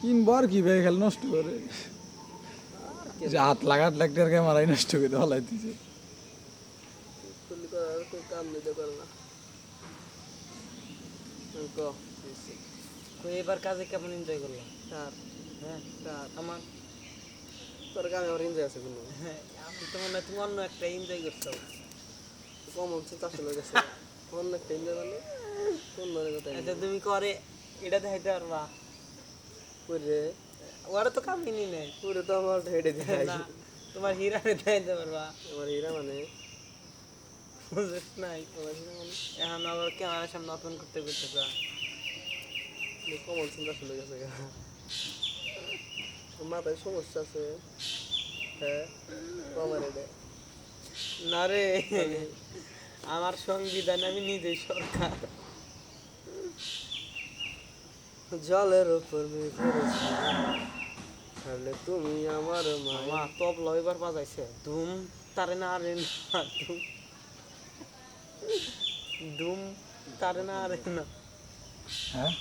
কিনবো আর কি ভাই খেলে নষ্ট করে? যে হাত লাগাত লাগতে আর ক্যামেরাই নষ্ট করে হলাই দিছে। করলি এবার কাজে কেমন এনজয় করলাম হ্যাঁ? আমার? তোর আমার এনজয় আছে কোনো? হ্যাঁ আমি তো মনে হয় তুমি অন্য একটা এনজয় করছ। কম হচ্ছে চারশো লোক আছে অন্য একটা এনজয় কোন কথা আচ্ছা তুমি করে এটা দেখাইতে পারবা? করে ওরা তো কামিনি নেই পুরো তো আমার হেঁটে না তোমার দেখাইতে পারবা আমার হীরা মানে? নাই আমার হীরা মানে? এখন আবার ক্যামেরার সামনে ওপেন করতে করতে কমন চিন্তা চলে গেছে মাথায় সমস্যা আছে? হ্যাঁ? কমার এটা। না রে আমার সংবিধান আমি নিজেই সরকার। জলের উপর তাহলে তুমি আমার মা মামা তবলা এবার বাজাইছে। ধুম তারে না রে না ধুম। ধুম তারে না রে না। হ্যাঁ?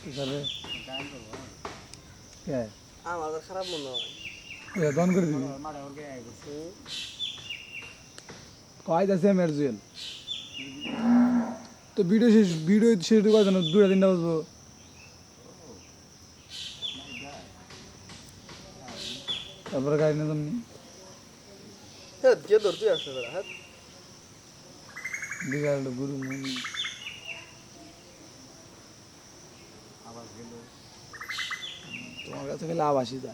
কি করবে কে? আমার খারাপ মনে হয়। এ করে দিবি। কয় যাচ্ছে এম জুয়েল? তো ভিডিও শেষ ভিডিও শেষ কয় জানো দুটা তিনটা বাজবো। তারপরে গাড়ি নিয়ে হ্যাঁ পারা হ্যাঁ। গুরু মুনি। তোমার কাছে গেলে আবাসি যা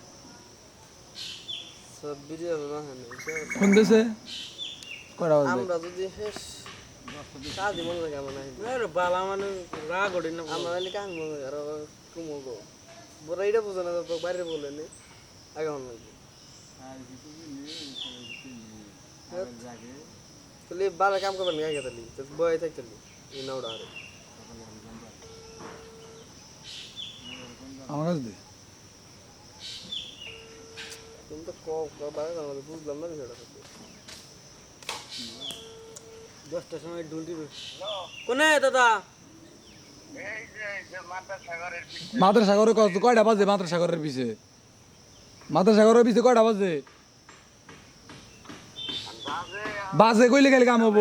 সব ভিডিও না হ্যাঁ ফোন দিয়েছে কয়টা আমরা যদি শেষ কাজই মনে থাকে আমার নাই। আরে বালা মানে রাগ ওঠে না। আমার নাহলে কাজ মনে আর কুমো গো বড় এটা বুঝে না তো বাইরে বলে নি আগে মনে লাগে। তাহলে বালা কাম করবেন আগে তাহলে। তো বয়ে থাকতেলি এই নাওড়া আরে। আমার কাছে দে। তুমি তো ক ক বুঝলাম না বিষয়টা। দশটার সময় ডুল দিবে। কোনে দাদা? মাদ্রাসা সাগরে কত কয়টা বাজে মাদ্রাসা সাগরের পিছে? মাদ্রাসা সাগরের পিছে কয়টা বাজে? বাজে কইলে গেলে কাম হব।